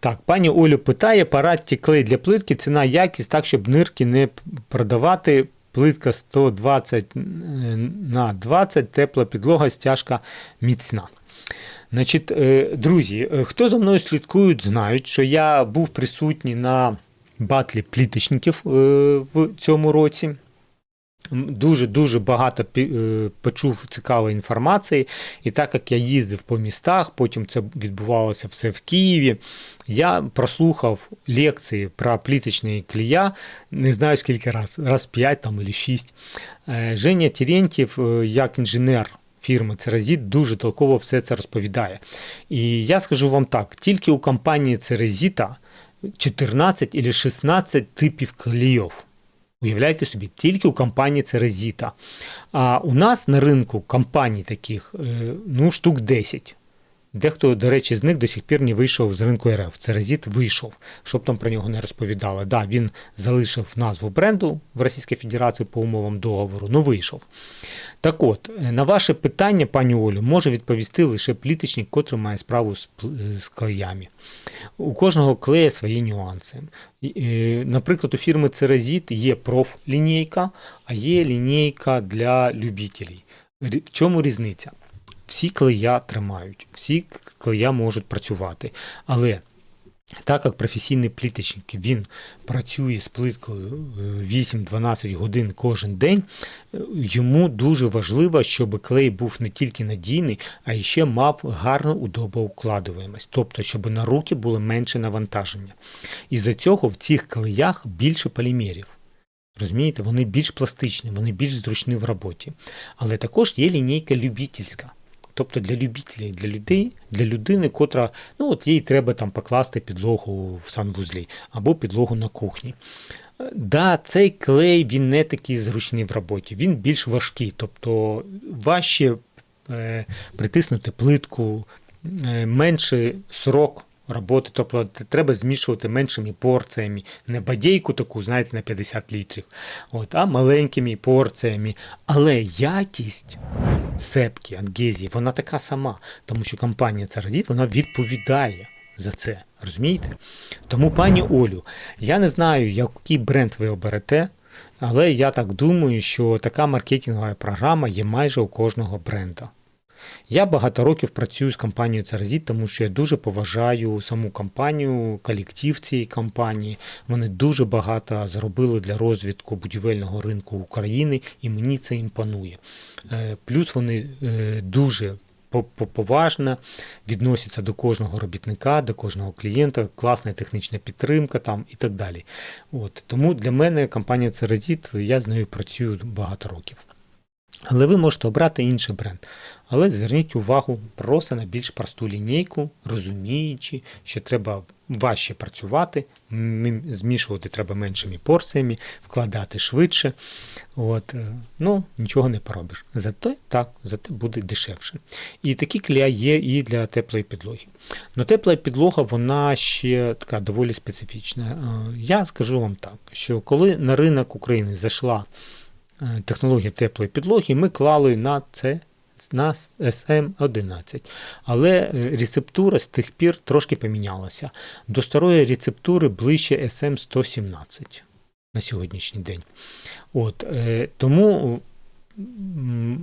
Так, пані Олю питає, парадті клей для плитки, ціна якість, так, щоб нирки не продавати. Плитка 120 на 20, тепла підлога, стяжка міцна. Значить, е, друзі, е, хто за мною слідкують, знають, що я був присутній на батлі пліточників е, в цьому році. Дуже-дуже багато е, почув цікавої інформації. І так як я їздив по містах, потім це відбувалося все в Києві. Я прослухав лекції про пліточний клія, не знаю скільки раз, раз 5 там, або 6. Е, Женя Терентьєв, е, як інженер фірми Церазіт, дуже толково все це розповідає. І я скажу вам так: тільки у компанії Церезіта 14 або 16 типів клейов. Уявляєте собі, тільки у компанії Церезіта. А у нас на ринку компаній таких е, ну, штук 10. Дехто, до речі, з них до сих пір не вийшов з ринку РФ. Церезіт вийшов, щоб там про нього не розповідали. Да, він залишив назву бренду в Російській Федерації по умовам договору, ну вийшов. Так от, е, на ваше питання, пані Олю, може відповісти лише пліточник, котрий має справу з, з клеями. У кожного клея свої нюанси. Е, Наприклад, у фірми Церазіт є профлінійка, а є лінійка для любителів. В чому різниця? Всі клея тримають, всі клея можуть працювати. Але так як професійний пліточник він працює з плиткою е, 8-12 годин кожен день, е, йому дуже важливо, щоб клей був не тільки надійний, а ще мав гарну удобоукладуваємость, тобто, щоб на руки було менше навантаження. І за цього в цих клеях більше полімерів. Розумієте, вони більш пластичні, вони більш зручні в роботі. Але також є лінійка любительська. Тобто для любителів, для людей, для людини, котра, ну от їй треба там покласти підлогу в санвузлі або підлогу на кухні. Да, цей клей він не такий зручний в роботі, він більш важкий, тобто важче е, притиснути плитку, е, менший срок роботи, тобто треба змішувати меншими порціями, не бадейку таку, знаєте, на 50 літрів, от, а маленькими порціями. Але якість сепки, адгезії, вона така сама, тому що компанія Царазіт вона відповідає за це. Розумієте? Тому, пані Олю, я не знаю, який бренд ви оберете, але я так думаю, що така маркетингова програма є майже у кожного бренда. Я багато років працюю з компанією Царазіт, тому що я дуже поважаю саму компанію, колектив цієї компанії. Вони дуже багато зробили для розвитку будівельного ринку України, і мені це імпонує. Е, Плюс вони е, дуже по- по- поважно відносяться до кожного робітника, до кожного клієнта, класна технічна підтримка там і так далі. От тому для мене компанія Церазіт, я з нею працюю багато років. Але ви можете обрати інший бренд. Але зверніть увагу просто на більш просту лінійку, розуміючи, що треба важче працювати, змішувати треба меншими порціями, вкладати швидше. От, е, ну, нічого не поробиш. Зате так, зате буде дешевше. І такі клея є і для теплої підлоги. Но тепла підлога, вона ще така доволі специфічна. Е, Я скажу вам так, що коли на ринок України зайшла е, технологія теплої підлоги, ми клали на це на SM11. Але е, рецептура з тих пір трошки помінялася. До старої рецептури ближче SM117 на сьогоднішній день. От, е, тому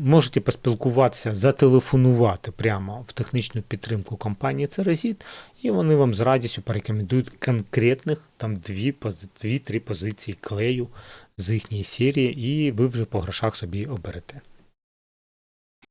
можете поспілкуватися, зателефонувати прямо в технічну підтримку компанії Церезіт, і вони вам з радістю порекомендують конкретних там дві, пози- дві-три позиції клею з їхньої серії, і ви вже по грошах собі оберете.